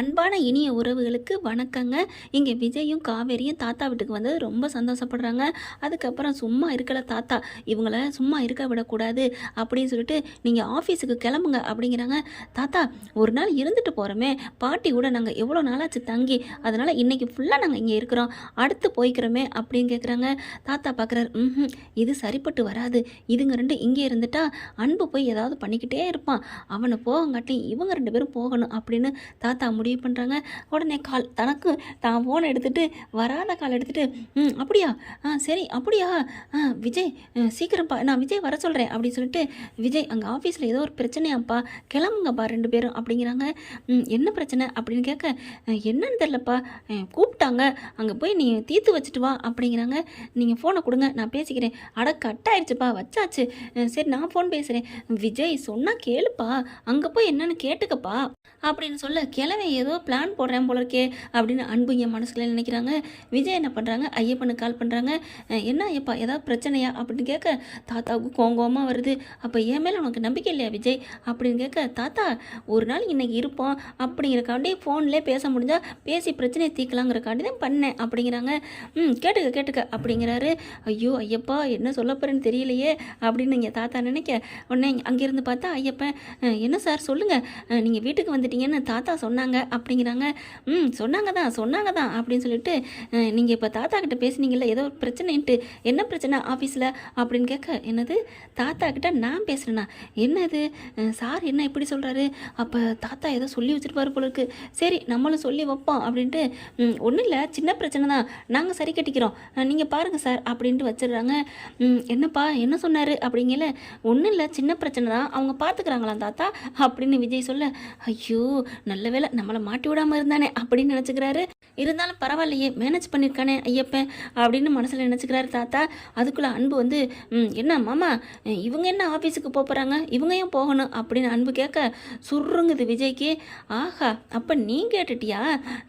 அன்பான இனிய உறவுகளுக்கு வணக்கங்க. இங்கே விஜயும் காவேரியும் தாத்தா வீட்டுக்கு வந்தது. ரொம்ப சந்தோஷப்படுறாங்க. அதுக்கப்புறம் சும்மா இருக்கல தாத்தா. இவங்கள சும்மா இருக்க விடக்கூடாது அப்படின்னு சொல்லிட்டு நீங்கள் ஆஃபீஸுக்கு கிளம்புங்க அப்படிங்கிறாங்க. தாத்தா ஒரு நாள் இருந்துட்டு போகிறோமே பாட்டி கூட நாங்கள் எவ்வளோ நாளாச்சு தங்கி. அதனால் இன்னைக்கு ஃபுல்லாக நாங்கள் இங்கே இருக்கிறோம். அடுத்து போய்க்கிறோமே அப்படின்னு கேட்குறாங்க தாத்தா பார்க்குறாரு ம் இது சரிப்பட்டு வராது. இதுங்க ரெண்டு இங்கே இருந்துட்டா அன்பு போய் ஏதாவது பண்ணிக்கிட்டே இருப்பான். அவனை போகங்காட்டி இவங்க ரெண்டு பேரும் போகணும் அப்படின்னு தாத்தா முடிவு பண்ணுறாங்க உடனே கால் தனக்கு தான் ஃபோனை எடுத்துகிட்டு வராத கால் எடுத்துகிட்டு ம் அப்படியா? ஆ சரி அப்படியா? ஆ விஜய் சீக்கிரம்ப்பா நான் விஜய் வர சொல்கிறேன் அப்படின்னு சொல்லிட்டு விஜய் அங்கே ஆஃபீஸில் ஏதோ ஒரு பிரச்சனையாப்பா கிளம்புங்கப்பா ரெண்டு பேரும் அப்படிங்கிறாங்க. ம், என்ன பிரச்சனை? அப்படின்னு கேட்க என்னன்னு தெரிலப்பா கூப்பிட்டாங்க அங்கே போய் நீ தீர்த்து வச்சுட்டு வா அப்படிங்கிறாங்க. நீங்கள் ஃபோனை கொடுங்க நான் பேசிக்கிறேன். அட கட் ஆயிடுச்சுப்பா வச்சாச்சு. சரி நான் ஃபோன் பேசுகிறேன் விஜய் சொன்னால் கேளுப்பா அங்கே போய் என்னன்னு கேட்டுக்கப்பா அப்படின்னு சொல்ல கிழமை ஏதோ பிளான் போடுறேன் போல இருக்கே அப்படின்னு அன்பு என் மனசுக்குள்ள நினைக்கிறாங்க. விஜய் என்ன பண்ணுறாங்க ஐயப்பனுக்கு கால் பண்ணுறாங்க என்ன ஐயப்பா? ஏதாவது பிரச்சனையா? அப்படின்னு கேட்க தாத்தாவுக்கு கோங்கோமாக வருது. அப்போ என் மேலே உனக்கு நம்பிக்கை இல்லையா விஜய்? அப்படின்னு கேட்க தாத்தா ஒரு நாள் இன்னைக்கு இருப்போம். அப்படிங்கிறக்காண்டி ஃபோன்லேயே பேச முடிஞ்சால் பேசி பிரச்சனையை தீர்க்கலாங்கிறக்காண்டி தான் பண்ணேன். அப்படிங்கிறாங்க. ம் கேட்டுக்க கேட்டுக்க. அப்படிங்கிறாரு. ஐயோ ஐயப்பா என்ன சொல்ல போகிறேன்னு தெரியலையே. அப்படின்னு இங்கே தாத்தா நினைக்க உடனே அங்கேருந்து பார்த்தா ஐயப்பன். என்ன சார்? சொல்லுங்கள் நீங்கள் வீட்டுக்கு வந்துட்டீங்கன்னு தாத்தா சொன்னாங்க. அப்படிங்கிறாங்க. ம் சொன்னாங்க தான் சொன்னாங்க தான் அப்படின்னு சொல்லிட்டு நீங்கள் இப்போ தாத்தா கிட்ட பேசுனீங்கல்ல ஏதோ ஒரு பிரச்சனைன்ட்டு என்ன பிரச்சனை ஆஃபீஸில் அப்படின்னு கேட்க என்னது? தாத்தா கிட்ட நான் பேசுகிறேன்னா என்னது? சார் என்ன இப்படி சொல்கிறாரு அப்போ தாத்தா ஏதோ சொல்லி வச்சிருப்பாரு போல இருக்கு. சரி நம்மளும் சொல்லி வைப்போம் அப்படின்ட்டு ஒன்றும் இல்லை சின்ன பிரச்சனை தான். நாங்கள் சரி கட்டிக்கிறோம். நீங்கள் பாருங்கள் சார் அப்படின்ட்டு வச்சிடுறாங்க. என்னப்பா என்ன சொன்னார்? அப்படிங்கல ஒன்றும் இல்லை சின்ன பிரச்சனை தான். அவங்க பார்த்துக்கிறாங்களாம் தாத்தா அப்படின்னு விஜய் சொல்ல ஐயோ நல்ல வேளை நம்மளை மாட்டி விடாமல் இருந்தானே அப்படின்னு நினச்சிக்கிறாரு. இருந்தாலும் பரவாயில்லையே மேனேஜ் பண்ணியிருக்கானே ஐயப்பன் அப்படின்னு மனசில் நினச்சிக்கிறாரு தாத்தா. அதுக்குள்ளே அன்பு வந்து "ம், என்ன மாமா இவங்க என்ன ஆஃபீஸுக்கு போக போகிறாங்க இவங்க ஏன் போகணும்? அப்படின்னு அன்பு கேட்க சுருங்குது விஜய்க்கு. ஆஹா அப்போ நீ கேட்டுட்டியா?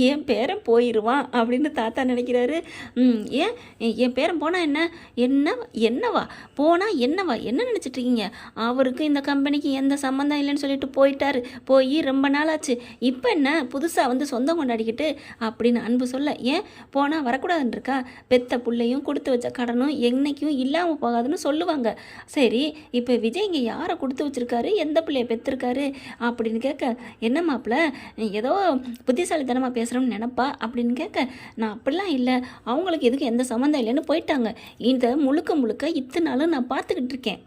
என் பேரன் போயிடுவான் அப்படின்னு தாத்தா நினைக்கிறாரு. "ம், ஏன்? என் பேரன் போனால் என்ன? என்ன என்னவா? போனால் என்னவா? என்ன நினச்சிட்டு இருக்கீங்க? அவருக்கு இந்த கம்பெனிக்கு எந்த சம்மந்தம் இல்லைன்னு சொல்லிட்டு போயிட்டாரு. போய் ரொம்ப நாளாச்சு. இப்போ என்ன புதுசாக வந்து சொந்தம் கொண்டாடிக்கிட்டு அப்படின்னு அன்பு சொல்ல ஏன்? போனால் வரக்கூடாதுன்னு இருக்கா பெத்த பிள்ளையும் கொடுத்து வச்ச கடனும் என்னைக்கும் இல்லாமல் போகாதுன்னு சொல்லுவாங்க. சரி இப்போ விஜய் இங்கே யாரை கொடுத்து வச்சிருக்காரு? எந்த பிள்ளையை பெற்றிருக்காரு அப்படின்னு கேட்க என்ன மாப்பிள்ள ஏதோ புத்திசாலித்தனமாக பேசுகிறோம்னு நினப்பா? அப்படின்னு கேட்க நான் அப்படிலாம் இல்லை. அவங்களுக்கு எதுக்கு எந்த சம்மந்தம் இல்லைன்னு போயிட்டாங்க. இந்த முழுக்க முழுக்க இத்தனை நாளும் நான் பார்த்துக்கிட்டு இருக்கேன்.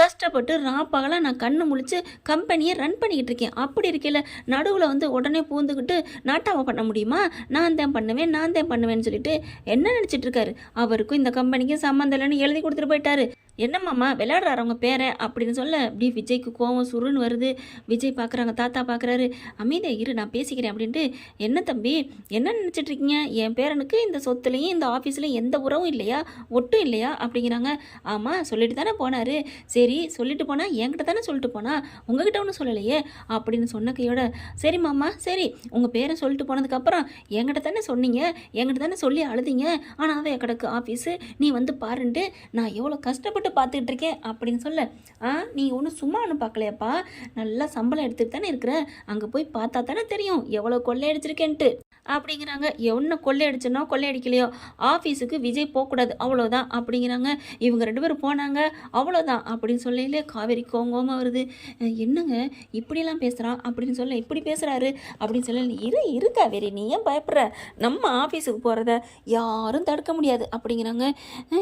கஷ்டப்பட்டு ராப்பகலாக நான் கண்ணு முழிச்சு கம்பெனியை ரன் பண்ணிக்கிட்டு இருக்கேன். அப்படி இருக்கையில் நடுவில் வந்து உடனே பூந்துக்கிட்டு நாட்டாவை பண்ண முடியுமா? நான் தான் பண்ணுவேன் நான் தான் பண்ணுவேன்னு சொல்லிட்டு என்ன நினச்சிட்டு இருக்காரு? அவருக்கும் இந்த கம்பெனிக்கும் சம்மந்தம் இல்லைன்னு எழுதி கொடுத்துட்டு போயிட்டாரு. என்னம்மாம்மா விளையாடுறாரு அவங்க பேரை? அப்படின்னு சொல்ல அப்படி விஜய்க்கு கோவம் சுருன்னு வருது. விஜய் பார்க்குறாங்க தாத்தா பார்க்குறாரு அமைதியா இரு நான் பேசிக்கிறேன் அப்படின்ட்டு என்ன தம்பி என்ன நினச்சிட்டு இருக்கீங்க? என் பேரனுக்கு இந்த சொத்துலேயும் இந்த ஆஃபீஸ்லையும் எந்த உறவும் இல்லையா? ஒட்டும் இல்லையா? அப்படிங்கிறாங்க. ஆமாம் சொல்லிட்டு தானே போனார். சரி சொல்லிட்டு போனால் என்கிட்ட தானே சொல்லிட்டு போனா? உங்ககிட்ட ஒன்றும் சொல்லலையே அப்படின்னு சொன்ன கையோட சரி மாமா சரி உங்கள் பேரை சொல்லிட்டு போனதுக்கப்புறம் என்கிட்ட தானே சொன்னீங்க? என்கிட்ட தானே சொல்லி அழுதீங்க? ஆனால் அவன் கிடக்கு ஆஃபீஸு நீ வந்து பாருன்ட்டு நான் எவ்வளோ கஷ்டப்பட்டு பார்த்துக்கிட்டு இருக்கேன் அப்படின்னு சொல்ல ஆ நீ ஒன்றும் சும்மா ஒன்றும் பார்க்கலையாப்பா? நல்லா சம்பளம் எடுத்துகிட்டு தானே இருக்கிற? அங்கே போய் பார்த்தா தானே தெரியும். எவ்வளோ கொள்ளையடிச்சிருக்கேன்ட்டு. அப்படிங்கிறாங்க. என்ன கொள்ளையடிச்சனோ கொள்ளையடிக்கலையோ? ஆஃபீஸுக்கு விஜய் போகக்கூடாது அவ்வளோதான் அப்படிங்கிறாங்க. இவங்க ரெண்டு பேரும் போனாங்க அவ்வளோதான் அப்படின்னு சொல்லையிலே காவேரி கோங்கோமா வருது. என்னங்க? இப்படியெல்லாம் பேசுகிறான் அப்படின்னு சொல்ல இப்படி பேசுகிறாரு அப்படின்னு சொல்ல இரு இரு காவேரி நீ ஏன் பயப்படுற? நம்ம ஆஃபீஸுக்கு போகிறத யாரும் தடுக்க முடியாது. அப்படிங்கிறாங்க.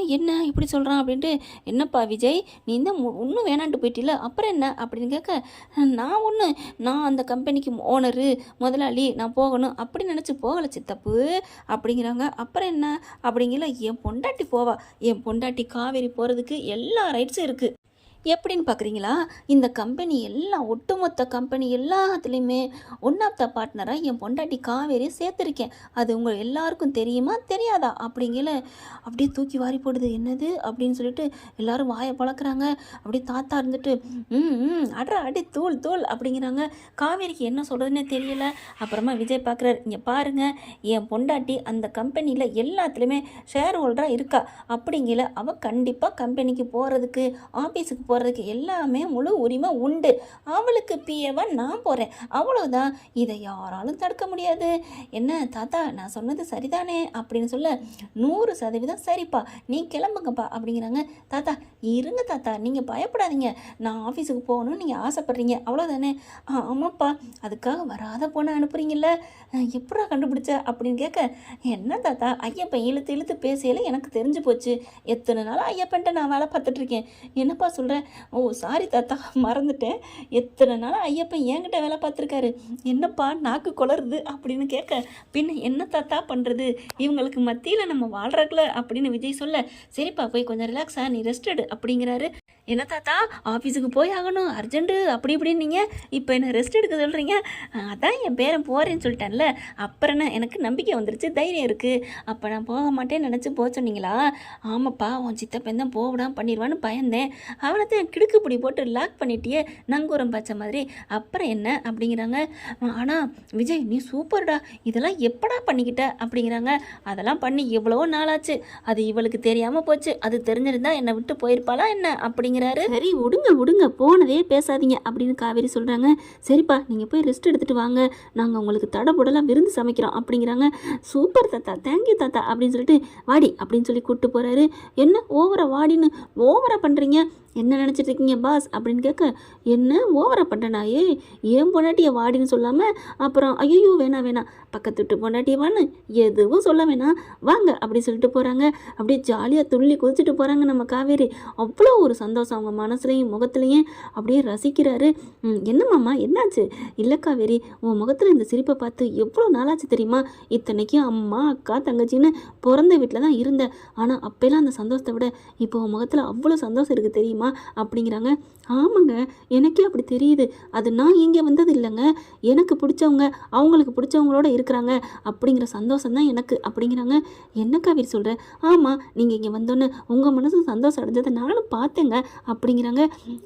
என்ன இப்படி சொல்கிறான் அப்படின்ட்டு என்னப்பா விஜய்? நீ தான் ஒன்றும் வேணான்ட்டு போயிட்டில அப்புறம் என்ன? அப்படின்னு கேட்க நான் ஒன்று நான் அந்த கம்பெனிக்கு ஓனரு முதலாளி நான் போகணும். அப்படி நினச்சி போகலை சித்தப்பு. அப்படிங்கிறாங்க. அப்புறம் என்ன? அப்படிங்கிற என் பொண்டாட்டி போவா. என் பொண்டாட்டி காவேரி போகிறதுக்கு எல்லா ரைட்ஸும் இருக்குது எப்படின்னு பார்க்குறீங்களா? இந்த கம்பெனி எல்லாம் ஒட்டுமொத்த கம்பெனி எல்லாத்துலேயுமே ஒன் ஆஃப் த பார்ட்னராக என் பொண்டாட்டி காவேரி சேர்த்துருக்கேன். அது உங்கள் எல்லாருக்கும் தெரியுமா? தெரியாதா? அப்படிங்கல அப்படியே தூக்கி வாரி போடுது. என்னது? அப்படின்னு சொல்லிட்டு எல்லாரும் வாயை பழக்கிறாங்க. அப்படியே தாத்தா இருந்துட்டு ம் ம் அட்ரா அடி தூள் தூள் அப்படிங்கிறாங்க. காவேரிக்கு என்ன சொல்கிறதுனே தெரியல. அப்புறமா விஜய் பார்க்குறாரு இங்கே பாருங்கள் என் பொண்டாட்டி அந்த கம்பெனியில் எல்லாத்துலேயுமே ஷேர் ஹோல்டராக இருக்கா? அப்படிங்கல அவள் கண்டிப்பாக கம்பெனிக்கு போகிறதுக்கு ஆஃபீஸுக்கு போகிறதுக்கு எல்லாமே முழு உரிமை உண்டு. அவளுக்கு பிஏவாக நான் போகிறேன் அவ்வளோதான் இதை யாராலும் தடுக்க முடியாது. என்ன தாத்தா நான் சொன்னது சரிதானே? அப்படின்னு சொல்ல நூறு சதவீதம் சரிப்பா. நீ கிளம்புங்கப்பா அப்படிங்கிறாங்க. தாத்தா இருங்க தாத்தா நீங்கள் பயப்படாதீங்க. நான் ஆஃபீஸுக்கு போகணும்னு நீங்கள் ஆசைப்பட்றீங்க. அவ்வளோதானே ஆ ஆமாப்பா. அதுக்காக வராத பொண்ணை அனுப்புறீங்கல்ல. எப்படா கண்டுபிடிச்ச? அப்படின்னு கேட்க என்ன தாத்தா ஐயப்பன் இழுத்து இழுத்து பேசையில் எனக்கு தெரிஞ்சு போச்சு. எத்தனை நாள் ஐயப்பன்ட்ட நான் வேலை பார்த்துட்ருக்கேன் என்னப்பா சொல்கிறேன் ஓ சாரி தாத்தா மறந்துட்டேன். எத்தனை நாள் ஐயப்பன் என்கிட்ட வேலை பார்த்துருக்காரு. என்னப்பா நாக்கு குளருது அப்படின்னு கேட்க பின்ன என்ன தாத்தா பண்ணுறது இவங்களுக்கு மத்தியில் நம்ம வாழ்கிறக்குல அப்படின்னு விஜய் சொல்ல சரிப்பா போய் கொஞ்சம் ரிலாக்ஸாக நீ ரெஸ்டடு அப்படிங்கிறாரு. என்ன தாத்தா ஆஃபீஸுக்கு போய் ஆகணும். அர்ஜென்ட்டு அப்படி இப்படின்னு நீங்கள் இப்போ என்ன ரெஸ்ட் எடுக்க சொல்கிறீங்க அதான் என் பேரன் போகிறேன்னு சொல்லிட்டேன்ல. அப்புறம் என்ன? எனக்கு நம்பிக்கை வந்துருச்சு தைரியம் இருக்குது அப்போ நான் போக மாட்டேன்னு நினச்சி போக சொன்னீங்களா? ஆமாப்பா உன் சித்தப்பன் தான் போவிடாம பண்ணிடுவான்னு பயந்தேன். அவனை தான் கிடுக்குப்பிடி போட்டு லாக் பண்ணிட்டியே நங்கூரம் பச்சை மாதிரி. அப்புறம் என்ன அப்படிங்கிறாங்க. ஆனால் விஜய் நீ சூப்பர்டா இதெல்லாம் எப்படா பண்ணிக்கிட்ட அப்படிங்கிறாங்க. அதெல்லாம் பண்ணி எவ்வளவோ நாளாச்சு. அது இவளுக்கு தெரியாமல் போச்சு. அது தெரிஞ்சிருந்தா என்னை விட்டு போயிருப்பாளா என்ன அப்படிங்கிறாரு. சரி விடுங்க விடுங்க போனதே பேசாதீங்க அப்படின்னு காவேரி சொல்கிறாங்க சரிப்பா நீங்கள் போய் ரெஸ்ட் எடுத்துகிட்டு வாங்க. நாங்கள் உங்களுக்கு தடபுடலாம் விருந்து சமைக்கிறோம் அப்படிங்கிறாங்க. சூப்பர் தாத்தா தேங்க்யூ தாத்தா அப்படின்னு சொல்லிட்டு வாடி அப்படின்னு சொல்லி கூப்பிட்டு போகிறாரு என்ன ஓவரை வாடின்னு ஓவரை பண்ணுறீங்க என்ன நினச்சிட்டு இருக்கீங்க பாஸ்? அப்படின்னு கேட்க என்ன? ஓவரை பண்ணுறேனா ஏன் பொண்டாட்டியை வாடின்னு சொல்லாமல் அப்புறம் ஐயோ வேணாம் வேணாம் பக்கத்து விட்டு பொண்டாட்டியை வான்னு எதுவும் சொல்ல வேணாம் வாங்க அப்படி சொல்லிட்டு போகிறாங்க அப்படியே ஜாலியாக துள்ளி குதிச்சுட்டு போகிறாங்க நம்ம காவேரி. அவ்வளோ ஒரு சந்தோஷம் அவங்க மனசுலையும் முகத்துலையும். அப்படியே ரசிக்கிறாரு. "ம், என்னம்மாம்மா என்னாச்சு? இல்லை காவேரி உன் முகத்தில் இந்த சிரிப்பை பார்த்து எவ்வளோ நாளாச்சு தெரியுமா? இத்தனைக்கும் அம்மா அக்கா தங்கச்சின்னு பிறந்த வீட்டில் தான் இருந்தேன். ஆனால் அப்போல்லாம் அந்த சந்தோஷத்தை விட இப்போ உன் முகத்தில் அவ்வளோ சந்தோஷம் இருக்குது தெரியுமா? அப்படிங்கிறாங்க. ஆமாங்க எனக்கே அப்படி தெரியுது. அது நான் இங்கே வந்தது இல்லைங்க. எனக்கு பிடிச்சவங்க அவங்களுக்கு பிடிச்சவங்களோட இருக்கிறாங்க அப்படிங்கிற சந்தோஷம் தான் எனக்கு அப்படிங்கிறாங்க. என்ன காவேரி சொல்கிற ஆமாம் நீங்கள் இங்கே வந்தோன்னே உங்கள் மனசு சந்தோஷம் அடைஞ்சதை நானும் பார்த்தேங்க அப்படிங்கிறாங்க.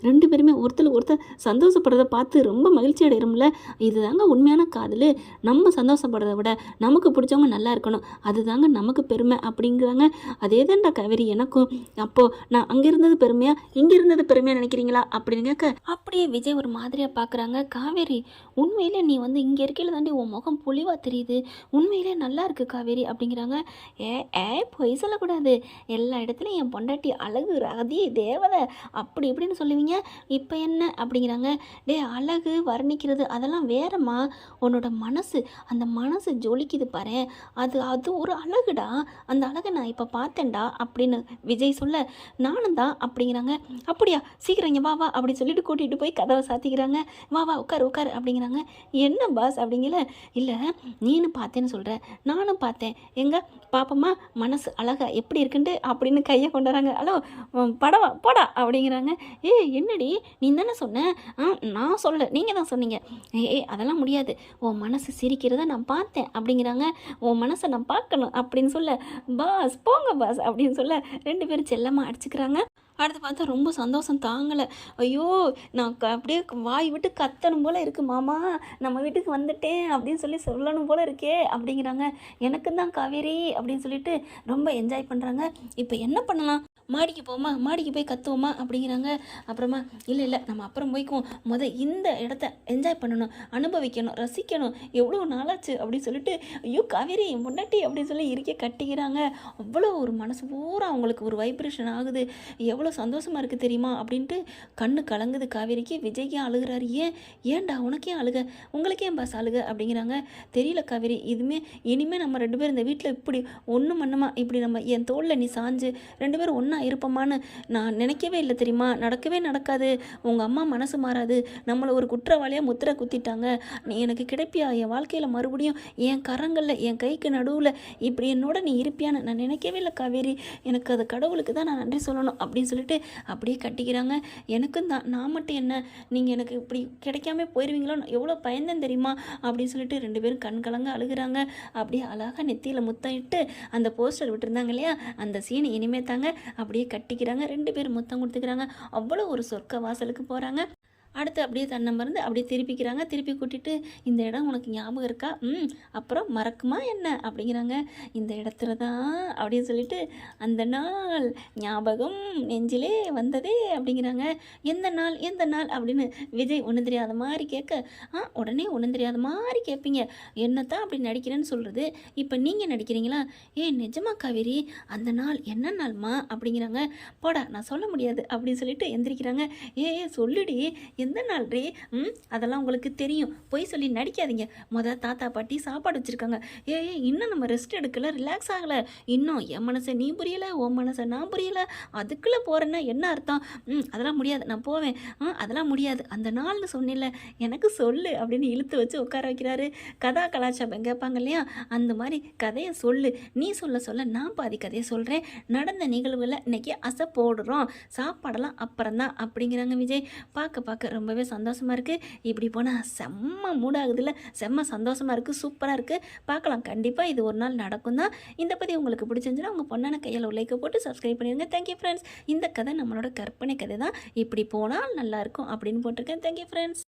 ரெண்டு பேருமே ஒருத்தர் ஒருத்தர் சந்தோஷப்படுறத பார்த்து ரொம்ப மகிழ்ச்சி அடைகிறோம்ல. இதுதாங்க உண்மையான காதல். நம்ம சந்தோஷப்படுறத விட நமக்கு பிடிச்சவங்க நல்லா இருக்கணும். அதுதாங்க நமக்கு பெருமை அப்படிங்கிறாங்க. அதே தான்டா காவேரி எனக்கும். அப்போது நான் அங்கே இருந்தது பெருமையாக இங்கே இருந்தது பெருமையா நினைக்கிறீங்களா? அப்படின்னு கேட்க அப்படியே விஜய் ஒரு மாதிரியாக பார்க்குறாங்க காவேரி உண்மையிலே நீ வந்து இங்கே இருக்கையில் தாண்டி உன் முகம் பொலிவாக தெரியுது. உண்மையிலே நல்லா இருக்கு காவேரி அப்படிங்கிறாங்க. ஏ ஏ பொய் சொல்லக்கூடாது. எல்லா இடத்துலையும் என் பொண்டாட்டி அழகு ரதி தேவதை அப்படி இப்படின்னு சொல்லுவீங்க. இப்போ என்ன? அப்படிங்கிறாங்க. டே அழகு வர்ணிக்கிறது அதெல்லாம் வேறம்மா. உன்னோட மனசு அந்த மனசு ஜொலிக்குது பாரு. அது அது ஒரு அழகுடா. அந்த அழகை நான் இப்போ பார்த்தேன்டா அப்படின்னு விஜய் சொல்ல நானும் தான் அப்படிங்கிறாங்க. அப்படியா? சீக்கிரம் இங்கே வா வா அப்படி சொல்லிட்டு கூட்டிகிட்டு போய் கதவை சாத்திக்கிறாங்க. வா வா உட்காரு உட்காரு அப்படிங்கிறாங்க. என்ன பாஸ் அப்படிங்கல? இல்லை நீனு பார்த்தேன்னு சொல்கிற நானும் பார்த்தேன். எங்க? பாப்பம்மா மனசு அழகா எப்படி இருக்குன்ட்டு அப்படின்னு கையை கொண்டு வராங்க. ஹலோ படவா போடா அப்படிங்கிறாங்க. ஏ என்னடி? நீ தானே சொன்ன? ஆ நான் சொல்ல நீங்கள் தான் சொன்னீங்க. ஏ ஏ, அதெல்லாம் முடியாது. உன் மனசு சிரிக்கிறத நான் பார்த்தேன் அப்படிங்கிறாங்க. உன் மனசை நான் பார்க்கணும் அப்படின்னு சொல்ல பாஸ் போங்க பாஸ் அப்படின்னு சொல்ல ரெண்டு பேரும் செல்லமாக அடிச்சுக்கிறாங்க. அடுத்து பார்த்தா ரொம்ப சந்தோஷம் தாங்கலை. ஐயோ நான் க- அப்படியே வாய் விட்டு கத்தணும் போல இருக்கு மாமா. நம்ம வீட்டுக்கு வந்துட்டேன் அப்படின்னு சொல்லி சொல்லணும் போல் இருக்கே அப்படிங்கிறாங்க. எனக்கு தான் காவேரி அப்படின்னு சொல்லிட்டு ரொம்ப என்ஜாய் பண்ணுறாங்க இப்போ என்ன பண்ணலாம்? மாடிக்கு போவோமா? மாடிக்கு போய் கத்துவோமா? அப்படிங்கிறாங்க. அப்புறமா இல்லை இல்லை நம்ம அப்புறம் போய்க்குவோம். முத இந்த இடத்த என்ஜாய் பண்ணணும் அனுபவிக்கணும் ரசிக்கணும். எவ்வளோ நாளாச்சு? அப்படின்னு சொல்லிட்டு ஐயோ காவேரி முன்னாடி அப்படின்னு சொல்லி இருக்க கட்டிக்கிறாங்க. அவ்வளோ ஒரு மனசு பூரா அவங்களுக்கு ஒரு வைப்ரேஷன் ஆகுது. எவ்வளோ சந்தோஷமாக இருக்குது தெரியுமா? அப்படின்ட்டு கண்ணு கலங்குது காவேரிக்கு. விஜய்க்கே அழுகுறாரு. ஏன்? ஏன்டா உனக்கே அழுக? உங்களுக்கே பாஸ் அழுக? அப்படிங்கிறாங்க. தெரியல காவேரி. இதுமே இனிமேல் நம்ம ரெண்டு பேரும் இந்த வீட்டில் இப்படி ஒன்றும் மண்ணமா இப்படி நம்ம என் தோளில் நீ சாஞ்சு ரெண்டு பேரும் ஒன்றா இருப்போமான்னு நான் நினைக்கவே இல்லை தெரியுமா? நடக்கவே நடக்காது. உங்கள் அம்மா மனசு மாறாது. நம்மளை ஒரு குற்றவாளியாக முத்திரை குத்திட்டாங்க. நீ எனக்கு கிடைப்பியா? என் வாழ்க்கையில் மறுபடியும் என் கரங்களில் என் கைக்கு நடுவில் இப்படி என்னோட நீ இருப்பியான்னு நான் நினைக்கவே இல்லை காவேரி. எனக்கு அது கடவுளுக்கு தான் நான் நன்றி சொல்லணும் அப்படின்னு சொல்லிட்டு அப்படியே கட்டிக்கிறாங்க. எனக்கும் தான். நான் மட்டும் என்ன? நீங்கள் எனக்கு இப்படி கிடைக்காம போயிடுவீங்களோ எவ்வளோ பயந்தேன் தெரியுமா? அப்படின்னு சொல்லிட்டு ரெண்டு பேரும் கண் கலங்க அழுகுறாங்க. அப்படியே அழகாக நெத்தியில் முத்தம் இட்டு அந்த போஸ்டர் விட்டுருந்தாங்க இல்லையா? அந்த சீன் இனிமே தாங்க. அப்படியே கட்டிக்கிறாங்க. ரெண்டு பேரும் முத்தம் கொடுத்துக்கிறாங்க. அவ்வளோ ஒரு சொர்க்க வாசலுக்கு போகிறாங்க அடுத்து அப்படியே தன்னை மறந்து அப்படியே திருப்பிக்கிறாங்க. திருப்பி கூட்டிட்டு இந்த இடம் உனக்கு ஞாபகம் இருக்கா? ம். அப்புறம் மறக்குமா என்ன? அப்படிங்கிறாங்க. இந்த இடத்துல தான் அப்படின்னு சொல்லிட்டு அந்த நாள் ஞாபகம் நெஞ்சிலே வந்ததே அப்படிங்கிறாங்க. எந்த நாள் எந்த நாள்? அப்படின்னு விஜய் ஒன்று தெரியாத மாதிரி கேட்க ஆ உடனே ஒன்றும் தெரியாத மாதிரி கேட்பீங்க. என்னத்தான் அப்படி நடிக்கிறேன்னு சொல்கிறது இப்போ நீங்கள் நடிக்கிறீங்களா? ஏ நிஜமா காவேரி அந்த நாள் என்ன நாள்மா? அப்படிங்கிறாங்க. போடா நான் சொல்ல முடியாது அப்படின்னு சொல்லிட்டு எந்திரிக்கிறாங்க. ஏ ஏ, சொல்லுடி எந்த நாள் ரே? ம் அதெல்லாம் உங்களுக்கு தெரியும். பொய் சொல்லி நடிக்காதீங்க. மொதல் தாத்தா பாட்டி சாப்பாடு வச்சுருக்காங்க. ஏ ஏ, இன்னும் நம்ம ரெஸ்ட் எடுக்கல ரிலாக்ஸ் ஆகலை. இன்னும் என் மனசை நீ புரியல உன் மனசை நான் புரியலை. அதுக்குள்ளே போகிறேன்னா என்ன அர்த்தம்? ம் அதெல்லாம் முடியாது. நான் போவேன். ஆ அதெல்லாம் முடியாது. அந்த நாள்னு சொன்னில்ல எனக்கு சொல்லு அப்படின்னு இழுத்து வச்சு உட்கார வைக்கிறாரு. கதா கலாச்சாரம் கேட்பாங்க இல்லையா? அந்த மாதிரி கதையை சொல்லு. நீ சொல்ல சொல்ல நான் பாதி கதையை சொல்கிறேன் நடந்த நிகழ்வுகளை இன்றைக்கி அசை போடுறோம். சாப்பாடெல்லாம் அப்புறம்தான் அப்படிங்கிறாங்க விஜய். பார்க்க பார்க்க ரொம்பவே சந்தோஷமாக இருக்குது இப்படி போனால் செம்ம மூடாகுதுல செம்ம சந்தோஷமாக இருக்குது சூப்பராக இருக்குது பார்க்கலாம். கண்டிப்பாக இது ஒரு நாள் நடக்கும் தான் இந்த பற்றி உங்களுக்கு பிடிச்சிருந்துச்சுன்னா உங்கள் பொண்ணான கையில் லைக்கை போட்டு சப்ஸ்கிரைப் பண்ணிடுங்க. தேங்க்யூ ஃப்ரெண்ட்ஸ் இந்த கதை நம்மளோட கற்பனை கதை தான் இப்படி போனால் நல்லாயிருக்கும் அப்படின்னு போட்டிருக்கேன். Thank you friends